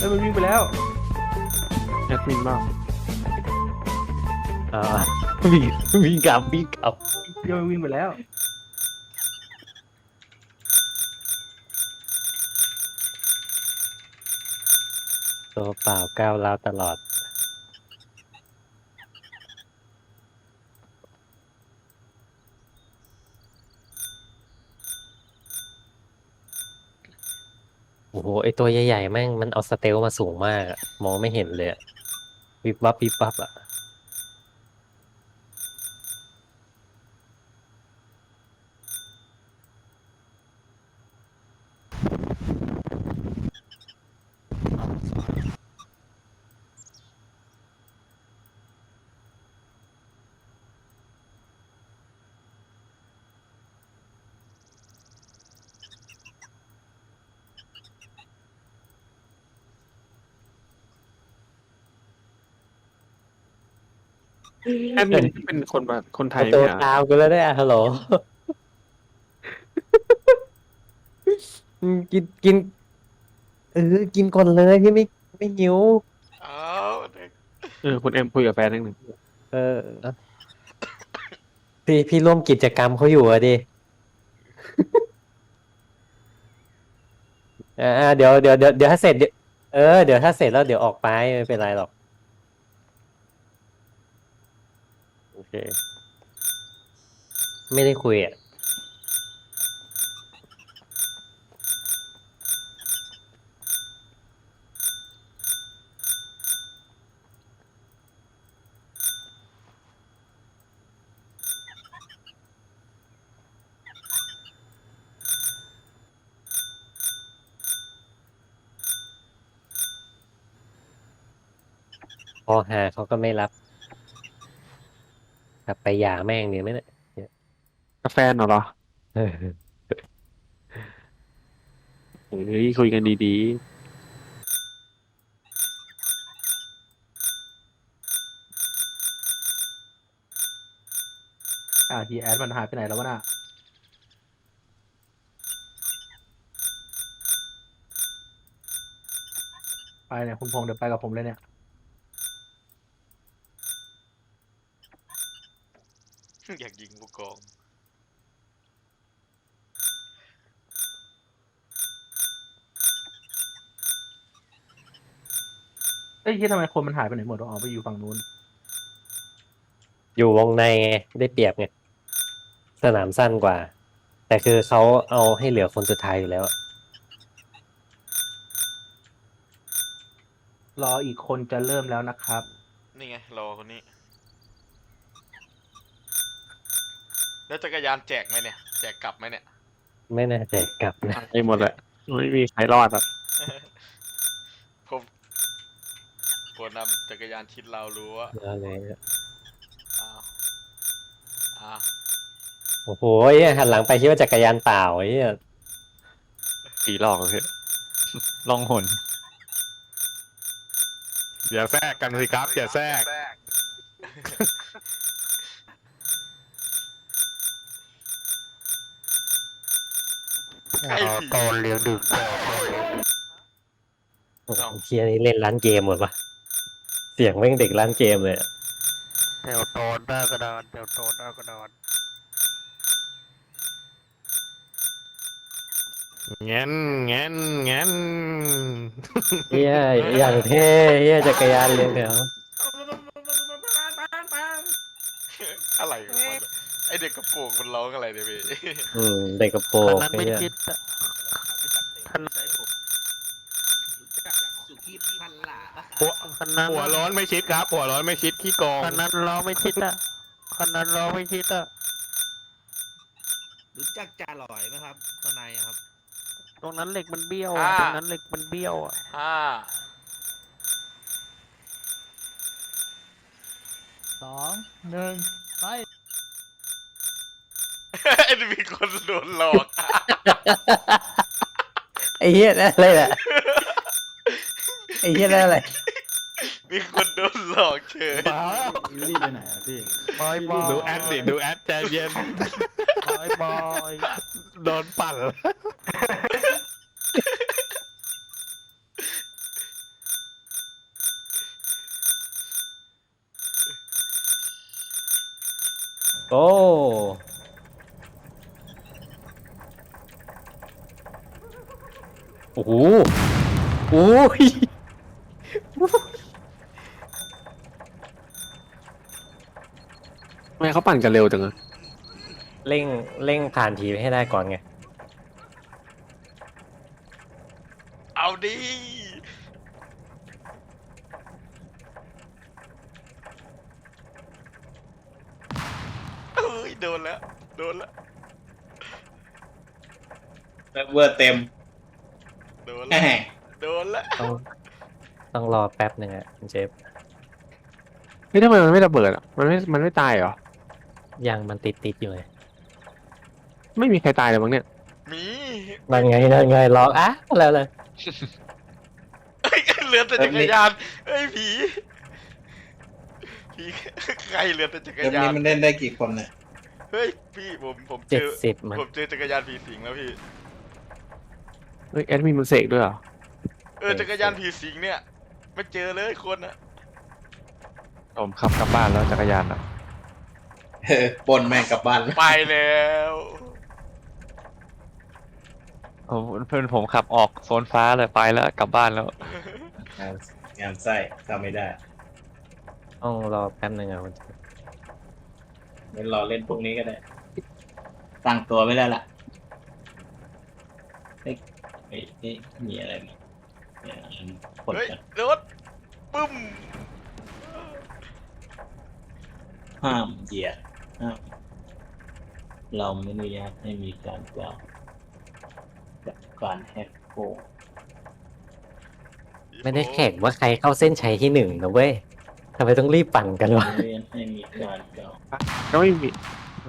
เฮ้ยมันวิ่งไปแล้วแอดมินบ้างอ่าวิ่งวิ่งกลับวิ่งกลับเดี๋ยวมันวิ่งไปแล้วตัวเปล่าก้าวร้าวตลอด โอ้โหไอตัวใหญ่ๆแม่งมันเอาสเตลมาสูงมากอะมองไม่เห็นเลยอะวิบวับวิบวับอะ แอดมินเป็นคนแบบคนไทยตัวเนี่ยตามกูแล้วได้อะฮัลโหลอืมกินกินเออกินก่อนเลยพี่ไม่ไม่หิวอ้าวเด็กเออคุณเอ็มคุยกับแฟนนิดหนึ่งเออ พี่พี่ร่วมกิจกรรมเขาอยู่อะดิ อ่าเดี๋ยวเดี๋ยวเดี๋ยวเดี๋ยวถ้าเสร็จเดี๋ยวเออเดี๋ยวถ้าเสร็จแล้วเดี๋ยวออกไปไม่เป็นไรหรอก โอ เค ไม่ได้คุยอะ พอหาเขาก็ไม่รับ กลับไปหย่าแม่งเนี่ยไหมเนี่ยกับแฟนเหรอเออเฮ้ยคุยกันดีอ่าทีแอดมันหายไปไหนแล้ววะน่ะไปเนี่ยคุณพงษ์เดี๋ยวไปกับผมเลยเนี่ย อยากยิงผู้กอง เอ้ยที่ทำไมคนมันหายไปไหนหมดวะอ๋อไปอยู่ฝั่งนู้น อยู่วงในไงได้เปรียบไงสนามสั้นกว่า แต่คือเขาเอาให้เหลือคนสุดท้ายอยู่แล้วอะรออีกคนจะเริ่มแล้วนะครับ นี่ไง รอคนนี้ แล้วจักรยานแจกไหมเนี่ย แจกกลับไหมเนี่ย ไม่น่าจะกลับๆนะไอ้หมดแหละไม่มีใครรอดอะผมกลัวนำจักรยานชิดเรารู้ว่าเอาเลยอ้าวอ้าวโอ้โหไอ้เหี้ยหันหลังไปคิดว่าจักรยานเปล่าไอ้เหี้ยผีหลอกเลยลองหนอย่าแทรกกันสิครับอย่าแทรก ไอ้ผีตอนเลี้ยงดึกโอ้โหเคียนี่เล่นร้านเกมหมดปะเสียงแม่งเด็กร้านเกมเลยอะแถวตอนหน้ากระดานแถวตอนหน้ากระดานเงี้นเงี้นเงี้นเฮียอย่างเท่เฮียจักรยานเรียงแถว อะไรของมันอะ ไอเด็กกระโปรงมันร้องอะไรเนี่ยพี่ อืมเด็กกระโปรคังนนั้นไม่เหี้ยคิดอะคันหัวคันนั้นหัวร้อนไม่ชิดครับ หัวร้อนไม่ชิดขี้โกองคันนั้นล้อไม่คิดอะคันนั้นล้อไม่คิดอะรู้จักจ่าหลอยไหมครับทนายครับ ตรงนั้นเหล็กมันเบี้ยวอะอ่า ตรงนั้นเหล็กมันเบี้ยวอะห้าสองหนึ่ง ไอ้มีคนโดนหลอกไอ้เหี้ยได้อะไรล่ะไอ้เหี้ยได้อะไรมีคนโดนหลอกเชยบ้ารีบไปไหนอะพี่ บอยบอยดูแอดสิดูแอดใจเย็นบอยบอยโดนปั่นโอ้ อ้โหโอ้ยทำไมเขาปั่นกันเร็วจังอะเร่งเร่งผ่านผีไปให้ได้ก่อนไง เอาดิเอ้ยโดนแล้ว โดนแล้วเวอร์เต็มโดนแหแล้วมโดนแล้วต้องต้องรอแป๊บหนึ่งอะคุณเจฟเฮ้ยทำไมมันไม่ระเบิดอะ มันไม่ มันไม่ตายเหรอ ยังมันติดติดอยู่เลยไม่มีใครตายเลยมั้งเนี่ยมีนั่นไงนั่นไงรออะแล้วเลยเอ้ยเหลือแต่จักรยานเอ้ยผีผีใครเหลือแต่จักรเกมยานี้นมันเล่นได้กี่คนเนี่ยเฮ้ยพี่ผมผมเจเจ็ดอสิบมันผมเจอจักรยานผีสิงแล้วพี่ เฮ้ยแอดมินมันเสกด้วยเหรอ เออจักรยานผีสิงเนี่ย ไม่เจอเลยคนอะผมขับกลับบ้านแล้วจักรยานอะ เออปนแม่งกลับบ้านแล้วไปแล้วผมเพื่อนผมขับออกโซนฟ้าเลยไปแล้วกลับบ้านแล้ว งานงานไส้ทำไม่ได้ต้องรอแป๊บหนึ่งอะคุณเจฟเดี๋ยวรอเล่นพวกนี้ก็ได้ ตั้งตัวไม่ได้ละเฮ้ย เฮ้ยเฮ้ยมีอะไรไหมเนี่ยอันกดเฮ้ยกันรถปึ้มห้ามเหยียดห้ามเราไม่อนุญาตให้มีการกล่าวจากการแฮกโกงไม่ได้แข่งว่าใครเข้าเส้นชัยที่หนึ่งนะเว้ยทำไมต้องรีบปั่นกันวะ ไม่อนุญาตให้มีการกล่าว ก็ไม่มี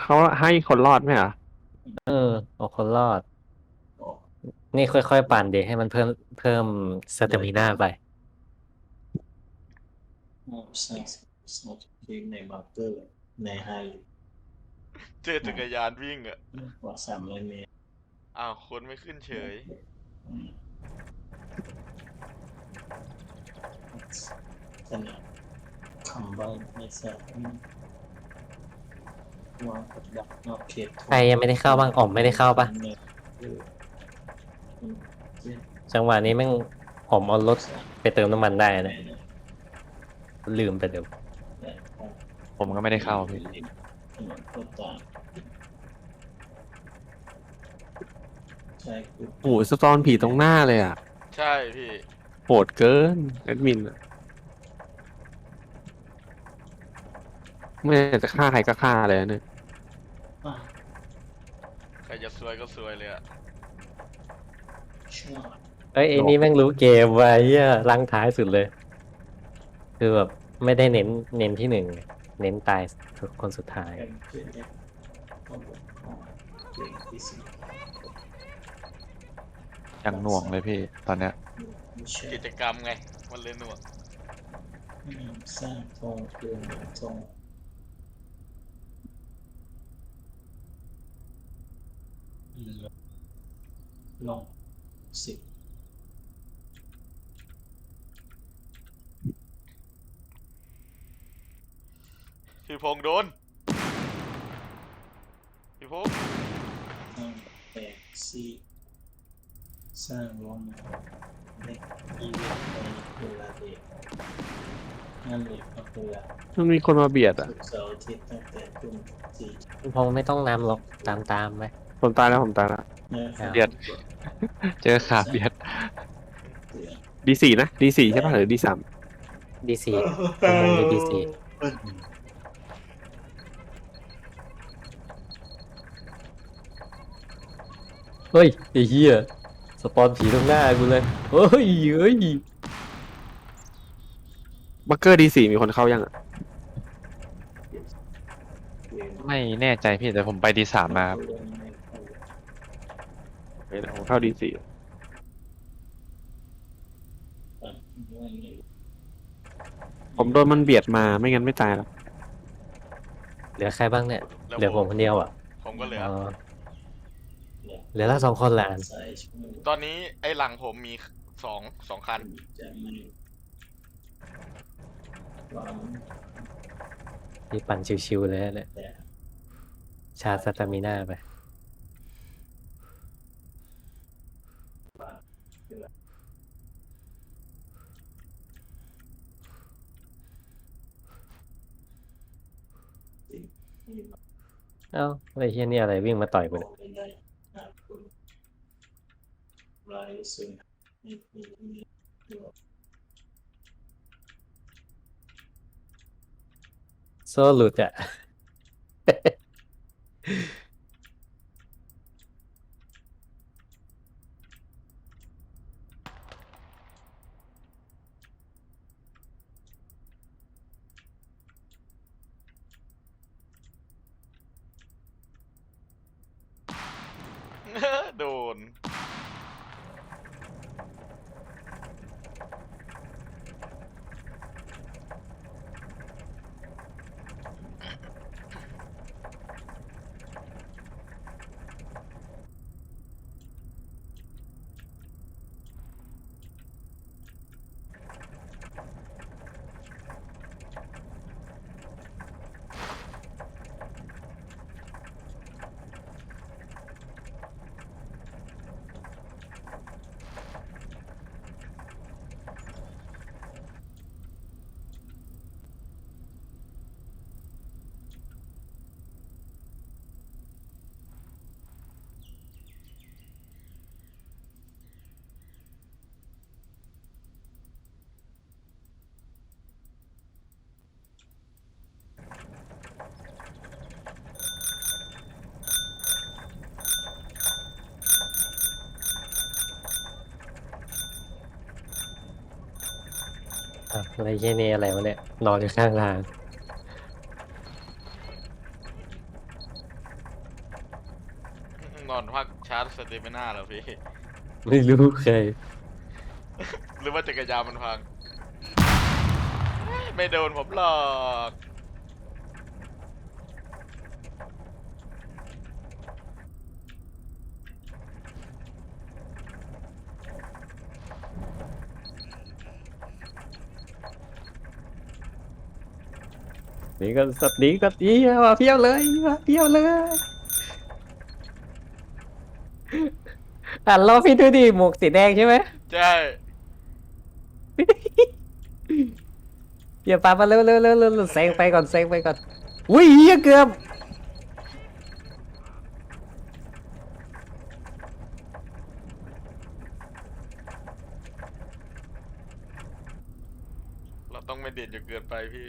เขาให้คนรอดไหมเหรอ เออโอ้คนรอดโอ้ นี่ค่อยๆปั่นเดี๋ยวให้มันเพิ่มเพิ่มสเตมิน่าไปห้ามสร้างสมมติในบังเกอร์ในไฮเจอจักรยานวิ่งอะกว่าสามร้อยเมตรอ้าวคนไม่ขึ้นเฉยอืมขนาดคำว่าไม่ทราบวางกับดักนอกเขตใครยังไม่ได้เข้าบ้างอ๋อมไม่ได้เข้าปะ จังหวะนี้แม่งผมเอารถไปเติมน้ำมันได้นะ ลืมไปเดี๋ยวผมก็ไม่ได้เข้าพี่ถนนโคตรต่างใช่คือโอ้โหสตอนผีตรงหน้าเลยอะใช่พี่ โหดเกินแอดมินอะไม่อยากจะฆ่าใครก็ฆ่าเลยอะเนี่ยอะใครจะซวยก็ซวยเลยอะชอบ เอ้ยไอ้นี่แม่งรู้เกมไว้เหี้ยลังท้ายสุดเลย คือแบบไม่ได้เน้นเน้นที่หนึ่งเน้นตายคนสุดท้ายเป็นเพื่อนเนี่ยข้อมูลของเก่งที่สุดยังหน่วงเลยพี่ตอนเนี้ยไม่ใช่กิจกรรมไง มันเลยหน่วงอืมสร้างทองเพื่อเหมือนทองลอง สิบพี่พงษ์โดน พี่พงษ์ห้าแปดสี่สร้างลงเล็กอีเวนต์ในเวลาเด็กงานเด็กก็เวลามันมีคนมาเบียดอะศุกร์เสาร์อาทิตย์ตั้งแต่ทุ่มสี่ พงไม่ต้องนำหรอกตามตามๆไป ผมตายแล้วผมตายแล้วนะครับเบียด เจอขาเบียดดีสี่นะดีสี่ใช่ป่ะหรือดีสามดีซี ผมลงในดีซีเฮ้ยไอ้เหี้ยสปอนผีตรงหน้ากูเลยเฮ้ยเฮ้ยบักเกอร์ดีสี่มีคนเข้ายังอะไม่แน่ใจพี่แต่ผมไปดีสามมาครับ เดี๋ยวผมเข้าดีสี่ผมโดนมันเบียดมาไม่งั้นไม่ตายหรอกเหลือใครบ้างเนี่ยแล้วเหลือผมคนเดียวอะผมก็เหลืออ๋อเหลือเราสองคนละอันตอนนี้ไอ้หลังผมมีสองสองคันจะไม่ความที่ปั่นชิวๆเลยเนี่ยแต่ชาร์จสตามิน่าไป เอ้าไอ้เฮียนี่อะไรวิ่งมาต่อยกูเนี่ยไม่ได้ครับคุณรายสุดนี่นี่นี่โซ่หลุดอะ โดน อะอะไรเฮียนี่อะไรวะเนี่ยนอนอยู่ข้างทางนอนพักชาร์จสเตมิน่าเหรอพี่ ไม่รู้ใครหรือว่าจักรยานมันพัง ไม่โดนผมหรอก นี่ก็สัตว์นี้ก็ดีมาเพียวเลยมาเพียวเลยอะรอพี่ดูดิหมวกสีแดงใช่ไหมใช่เดี๋ยวปามาเร็วเร็วเร็วเร็วเร็วแซงไปก่อนแซงไปก่อนอุ้ยเหี้ยเกือบเราต้องไม่เด่นจนเกินไปพี่